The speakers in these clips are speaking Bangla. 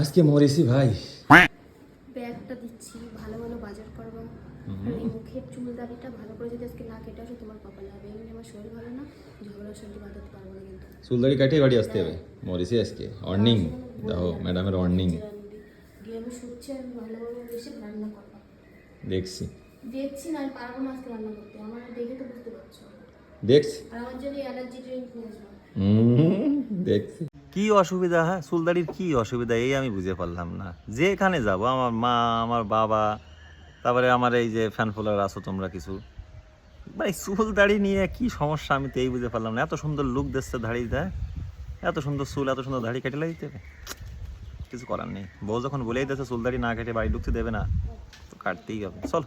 আজকে মরেছি ভাই। ব্যাগটা দিচ্ছি ভালো ভালো বাজার করব। মুখের চুল দাড়িটা ভালো করে যদি আজকে না কেটে আসো তোমার কপালে হবে। এমনি আমার শরীর ভালো না ঝগড়া শান্তি বাঁধাতে পারব না কিন্তু। চুলদাড়ি কাটিয়ে বাড়ি আসতে হবে মরেছি আজকে। অর্নিং দেখো ম্যাডামের অর্নিং গিয়ে আমি শুচ্ছি আর ভালো ভালো বেশি রান্না করব। দেখছি। দেখছি না আমি পারব না আজকে রান্না করতে। আমার দেখে তো বুঝতে পারছ। দেখছি। আর আমার জন্য অ্যালার্জি ড্রিঙ্ক নিয়ে আসব। দেখছি। কি অসুবিধা হ্যাঁ? চুলদাড়ির কি অসুবিধা, এই আমি বুঝে পারলাম না। যেখানে যাব, আমার মা, আমার বাবা, তারপরে আমার এই যে ফ্যান ফলোয়ার আছো তোমরা কিছু। ভাই চুল দাড়ি নিয়ে কি সমস্যা, আমি তো এই বুঝে পারলাম না। এত সুন্দর লুক দেখছে দাড়ি দেয় এত সুন্দর চুল, এত সুন্দর দাড়ি কেটে লাগিতে কিছু করার নেই। বউ যখন বলেই দিয়েছে চুল দাড়ি না কেটে বাড়ি ঢুকতে দেবে না, তো কাটতেই হবে। চল।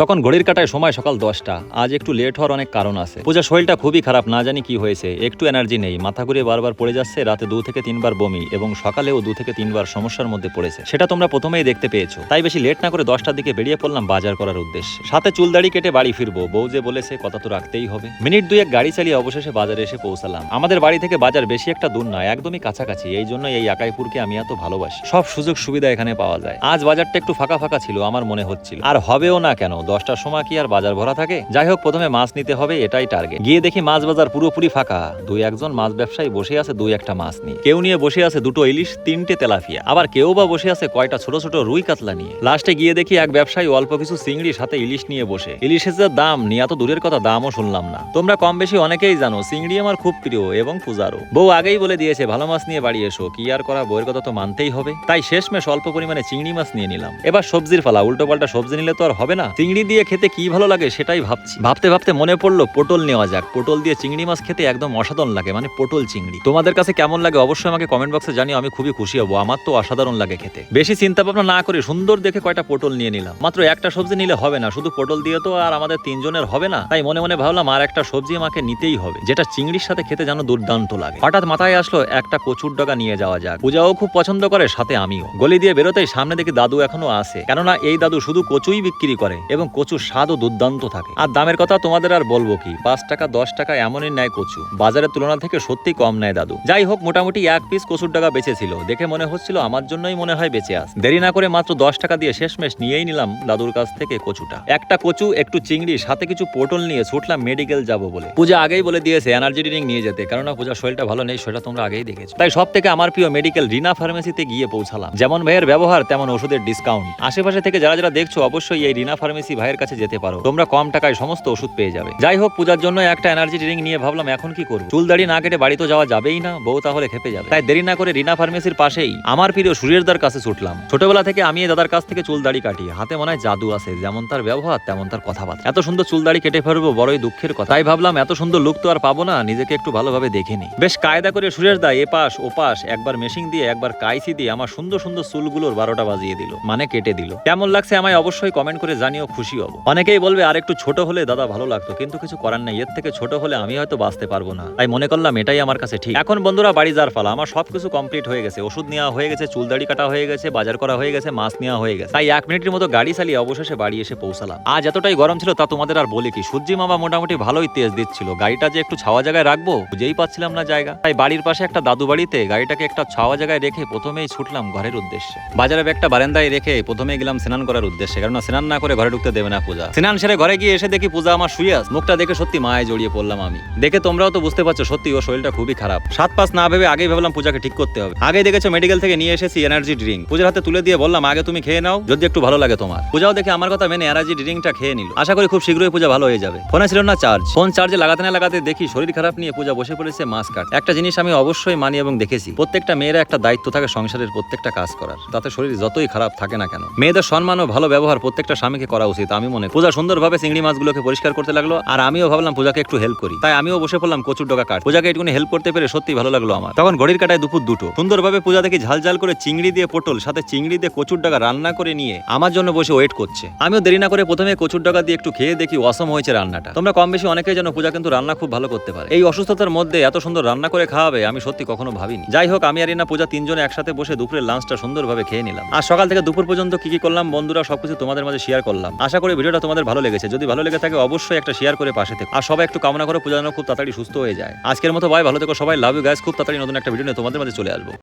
তখন ঘড়ির কাটায় সময় সকাল দশটা। আজ একটু লেট হওয়ার অনেক কারণ আছে। পূজার শরীরটা খুবই খারাপ, না জানি কি হয়েছে। একটু এনার্জি নেই। মাথা ঘুরে বারবার পড়ে যাচ্ছে, রাতে দু থেকে তিনবার বমি এবং সকালেও দু থেকে তিনবার সমস্যার মধ্যে পড়েছে। সেটা তোমরা প্রথমেই দেখতে পেয়েছ। তাই বেশি লেট না করে দশটার দিকে বেরিয়ে পড়লাম বাজার করার উদ্দেশ্যে। সাথে চুল দাড়ি কেটে বাড়ি ফিরবো। বউ যে বলেছে, কথা তো রাখতেই হবে। মিনিট দুয়েক গাড়ি চালিয়ে অবশেষে বাজারে এসে পৌঁছালাম। আমাদের বাড়ি থেকে বাজার বেশি একটা দূর নয়, একদমই কাছাকাছি। এই জন্য এই একাইপুরকে আমি এত ভালোবাসি। সব সুযোগ সুবিধা এখানে পাওয়া যায়। আজ বাজারটা একটু ফাঁকা ফাঁকা ছিল, আমার মনে হচ্ছিল। আর হবেও না কেন? দশটার সময় কি আর বাজার ভরা থাকে? যাই হোক, প্রথমে মাছ নিতে হবে, এটাই টার্গেট গিয়ে দেখি মাছ বাজার পুরোপুরি ফাঁকা। দুই একজন মাছ ব্যবসায়ী বসে আছে, দুই একটা মাছ নিয়ে। কেউ নিয়ে বসে আছে দুটো ইলিশ, তিনটে তেলাফিয়া আবার কেউ বা বসে আছে কয়টা ছোট ছোট রুই কাতলা নিয়ে। লাস্টে গিয়ে দেখি এক ব্যবসায়ী অল্প কিছু চিংড়ি সাথে ইলিশ নিয়ে বসে। ইলিশের যে দাম, নিয়ে এত দূরের কথা দামও শুনলাম না। তোমরা কম বেশি অনেকেই জানো, চিংড়ি আমার খুব প্রিয় এবং পূজারও। বউ আগেই বলে দিয়েছে, ভালো মাছ নিয়ে বাড়ি এসো। কি আর করা, বউয়ের কথা তো মানতেই হবে। তাই শেষমেশ অল্প পরিমাণে চিংড়ি মাছ নিয়ে নিলাম। এবার সবজির ফালা উল্টো পাল্টা সবজি নিলে তো আর হবে না। চিংড়ি দিয়ে খেতে কি ভালো লাগে সেটাই ভাবছি। ভাবতে ভাবতে মনে পড়ল পটল নেওয়া যাক। পটল দিয়ে চিংড়ি মাছ খেতে একদম অসাধারণ লাগে মানে পটল চিংড়ি। তোমাদের কাছে কেমন লাগে অবশ্যই আমাকে কমেন্ট বক্সে জানিও, আমি খুবই খুশি হব। আমার তো অসাধারণ লাগে খেতে। বেশি চিন্তা ভাবনা না করে সুন্দর দেখে কয়টা পটল নিয়ে নিলাম। মাত্র একটা সবজি নিলে হবে না, শুধু পটল দিয়ে তো আর আমাদের তিনজনের হবে না। তাই মনে মনে ভাবলাম আর একটা সবজি আমাকে নিতেই হবে, যেটা চিংড়ির সাথে খেতে যেন দুর্দান্ত লাগে। হঠাৎ মাথায় আসলো একটা কচুর ডগা নিয়ে যাওয়া যাক। পূজাও খুব পছন্দ করে, সাথে আমিও। গলি দিয়ে বেরোতেই সামনে দেখি দাদু এখনও আছে। কেননা এই দাদু শুধু কচুই বিক্রি করে এবং কচুর স্বাদও দুর্দান্ত থাকে। আর দামের কথা তোমাদের আর বলব কি? পাঁচ টাকা, দশ টাকা এমনই নেয় কচু। বাজারের তুলনা থেকে সত্যি কম নেয় দাদু। যাই হোক, মোটামুটি এক পিস কচুর টাকা বেঁচে ছিল দেখে মনে হচ্ছিল আমার জন্যই মনে হয় বেঁচে আস দেরি না করে মাত্র দশ টাকা দিয়ে শেষমেশ নিয়েই নিলাম দাদুর কাছ থেকে কচুটা। একটা কচু, একটু চিংড়ি, সাথে কিছু পটল নিয়ে ছুটলাম মেডিকেল যাব বলে। পূজা আগেই বলে দিয়েছে এনার্জি ড্রিঙ্ক নিয়ে যেতে। কেননা পূজার শরীরটা ভালো নেই, সেটা তোমরা আগেই দেখেছ। তাই সব থেকে আমার প্রিয় মেডিকেল রিনা ফার্মেসিতে গিয়ে পৌঁছালাম। যেমন ভাইয়ের ব্যবহার, তেমন ওষুধের ডিসকাউন্ট আশেপাশে থেকে যারা যারা দেখছ, অবশ্যই এই রিনা ফার্মেসি ভাইয়ের কাছে যেতে পারো। তোমরা কম টাকায় সমস্ত ওষুধ পেয়ে যাবে। যাই হোক, পূজার জন্য একটা এনার্জি ড্রিঙ্ক নিয়ে ভাবলাম, এখন কি করব? চুল দাড়ি না কেটে বাড়ি তো যাওয়া যাবেই না, বউ তাহলে খেপে যাবে। তাই দেরি না করে রিনা ফার্মেসির পাশেই আমার প্রিয় সূর্যেরদার কাছে ছুটলাম। ছোটবেলা থেকে আমি দাদার কাছ থেকে চুল দাড়ি কাটি। হাতে মনে হয় জাদু আছে, যেমন তার ব্যবহার, তেমন তার কথাবার্তা। এত সুন্দর চুল দাড়ি কেটে ফেলব, বড়ই দুঃখের কথা। তাই ভাবলাম, এত সুন্দর লুক তো আর পাবো না, নিজেকে একটু ভালোভাবে দেখে নি বেশ কায়দা করে দা এপাশ ওপাশ একবার মেশিং দিয়ে, একবার কাইসি দিয়ে আমার সুন্দর সুন্দর চুলগুলোর বারোটা বাজিয়ে দিল মানে কেটে দিল। কেমন লাগছে আমায় অবশ্যই কমেন্ট করে জানিও। খুশি হব। অনেকেই বলবে, আর একটু ছোট হলে দাদা ভালো লাগতো। কিন্তু কিছু করার নেই। এর থেকে ছোট হলে আমি হয়তো বাঁচতে পারব না। তাই মনে করলাম, এটাই আমার কাছে ঠিক। এখন বন্ধুরা, বাড়ি যাওয়ার ফালা আমার সবকিছু কমপ্লিট হয়ে গেছে। ওষুধ নেওয়া হয়ে গেছে, চুল দাড়ি কাটা হয়ে গেছে, বাজার করা হয়ে গেছে, মাছ নেওয়া হয়ে গেছে। তাই এক মিনিটের মতো গাড়ি চালিয়ে অবশেষে বাড়ি এসে পৌঁছালাম। আজ এতটাই গরম ছিল, তা তোমাদের আর বলে কি। সূর্যি মামা মোটামুটি ভালোই তেজ দিচ্ছিল। গাড়িটা যে একটু ছাওয়া জায়গায় রাখব, বুঝেই পাচ্ছিলাম না জায়গা। তাই বাড়ির পাশে একটা দাদু বাড়িতে গাড়িটাকে একটা ছাওয়া জায়গায় রেখে প্রথমেই ছুটলাম ঘরের উদ্দেশ্যে। বাজারে একটা বারান্দায় রেখে প্রথমেই গেলাম স্নান করার উদ্দেশ্যে। কারণ স্নান না করে ঘরে ঢুকতে দেবে না পূজা। স্নান সেরে ঘরে গিয়ে এসে দেখি পূজা আমার শুয়ে আছে। মুখটা দেখে সত্যি মায়ে জড়িয়ে পড়লাম আমি। দেখে তোমরাও তো বুঝতে পারছ, সত্যি ও শরীরটা খুবই খারাপ। সাত পাঁচ না ভেবে আগেই ভাবলাম পূজাকে ঠিক করতে হবে। আগে দেখেছ মেডিকেল থেকে নিয়ে এসেছি এনার্জি ড্রিঙ্ক পূজার হাতে তুলে দিয়ে বললাম, আগে তুমি খেয়ে নাও, যদি একটু ভালো লাগে তোমার। পূজাও দেখে আমার কথা মেনে এনার্জি ড্রিঙ্কটা খেয়ে নিল। আশা করি খুব শীঘ্রই পূজা ভালো হয়ে যাবে। ফোনে ছিল না চার্জ ফোন চার্জে লাগাতে না লাগাতে দেখি শরীর খারাপ নিয়ে পূজা বসে পড়েছে মাছ কাট। একটা জিনিস আমি অবশ্যই মানি এবং দেখেছি, প্রত্যেকটা মেয়েরা একটা দায়িত্ব থাকে সংসারের প্রত্যেকটা কাজ করার। তাতে শরীর যতই খারাপ থাকে না কেন। মেয়েদের সম্মান ও ভালো ব্যবহার প্রত্যেকটা স্বামীকে করা উচিত। আমি মনে। পূজা সুন্দরভাবে চিংড়ি মাছগুলোকে পরিষ্কার করতে লাগল, আর আমিও ভাবলাম পূজাকে একটু হেল্প করি। তাই আমিও বসে পড়লাম কচুর ডগা কাট। পূজাকে একটুখানি হেল্প করতে পেরে সত্যি ভালো লাগল আমার। তখন ঘড়ির কাটায় দুপুর দুটো। সুন্দরভাবে পূজা দেখি ঝাল ঝাল করে চিংড়ি দিয়ে পটল, সাথে চিংড়ি দিয়ে কচুর ডগা রান্না করে নিয়ে আমার জন্য বসে ওয়েট করছে। আমিও দেরি না করে প্রথমে কচুর ডগা দিয়ে একটু খেয়ে দেখি অসম হয়েছে রান্নাটা। তোমরা কম বেশি অনেকেই জানো পূজা কিন্তু রান্না খুব ভালো করতে পারে। এই অসুস্থতার মধ্যে এত সুন্দর রান্না করে খাওয়াবে আমি সত্যি কখনো ভাবিনি। যাই হোক, আমি আর ইনা, পূজা তিনজনে একসাথে বসে দুপুরের লাঞ্চটা সুন্দরভাবে খেয়ে নিলাম। আর সকাল থেকে দুপুর পর্যন্ত কি কি করলাম বন্ধুরা, সবকিছু তোমাদের মাঝে শেয়ার করলাম। আশা করি ভিডিওটা তোমাদের ভালো লেগেছে। যদি ভালো লেগে থাকে, অবশ্যই একটা শেয়ার করে পাশে থেকে। আর সবাই একটু কামনা করে, পূজা খুব তাড়াতাড়ি সুস্থ হয়ে যায়। আজকের মতো ভাই ভালো থেকো সবাই লাভ গাইস খুব তাড়াতাড়ি নতুন একটা ভিডিও নিয়ে তোমাদের মাঝে চলে আসব।